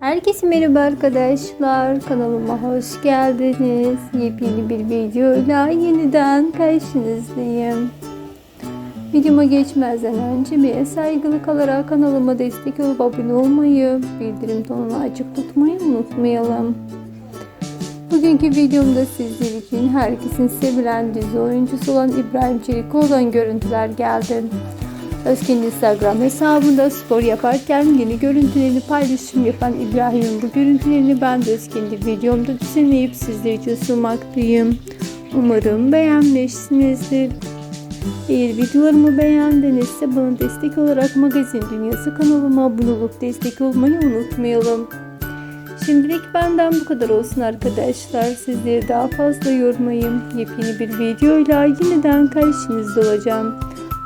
Herkese merhaba arkadaşlar. Kanalıma hoş geldiniz. Yepyeni bir videoyla yeniden karşınızdayım. Videoma geçmezden önce bir saygılı kalarak kanalıma destek olup abone olmayı, bildirim tonunu açık tutmayı unutmayalım. Bugünkü videomda sizler için herkesin sevilen dizi oyuncusu olan İbrahim Çelikoğlu'dan görüntüler geldi. Özkin Instagram hesabında spor yaparken yeni görüntülerini paylaşım yapan İbrahim'in bu görüntülerini ben de kendi videomda düzenleyip sizler için sunmaktayım. Umarım beğenmişsinizdir. Eğer videolarımı beğendinizse bana destek olarak Magazin Dünyası kanalıma abone olup destek olmayı unutmayalım. Şimdilik benden bu kadar olsun arkadaşlar. Sizleri daha fazla yormayayım. Yepyeni bir videoyla yeniden karşınızda olacağım.